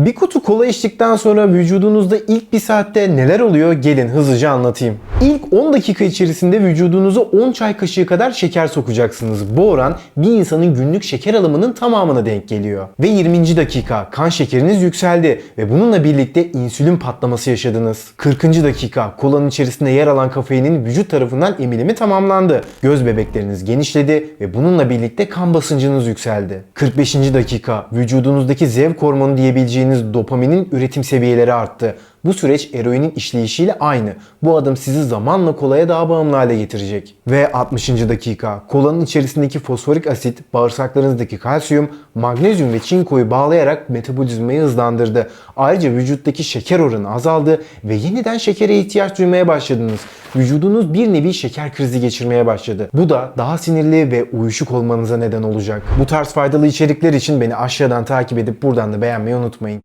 Bir kutu kola içtikten sonra vücudunuzda ilk bir saatte neler oluyor gelin hızlıca anlatayım. İlk 10 dakika içerisinde vücudunuza 10 çay kaşığı kadar şeker sokacaksınız. Bu oran bir insanın günlük şeker alımının tamamına denk geliyor. Ve 20. dakika kan şekeriniz yükseldi ve bununla birlikte insülin patlaması yaşadınız. 40. dakika kolanın içerisinde yer alan kafeinin vücut tarafından emilimi tamamlandı. Göz bebekleriniz genişledi ve bununla birlikte kan basıncınız yükseldi. 45. dakika vücudunuzdaki zevk hormonu diyebileceğiniz dopaminin üretim seviyeleri arttı. Bu süreç eroinin işleyişiyle aynı. Bu adım sizi zamanla kolaya daha bağımlı hale getirecek. Ve 60. dakika. Kolanın içerisindeki fosforik asit, bağırsaklarınızdaki kalsiyum, magnezyum ve çinkoyu bağlayarak metabolizmayı hızlandırdı. Ayrıca vücuttaki şeker oranı azaldı ve yeniden şekere ihtiyaç duymaya başladınız. Vücudunuz bir nevi şeker krizi geçirmeye başladı. Bu da daha sinirli ve uyuşuk olmanıza neden olacak. Bu tarz faydalı içerikler için beni aşağıdan takip edip buradan da beğenmeyi unutmayın.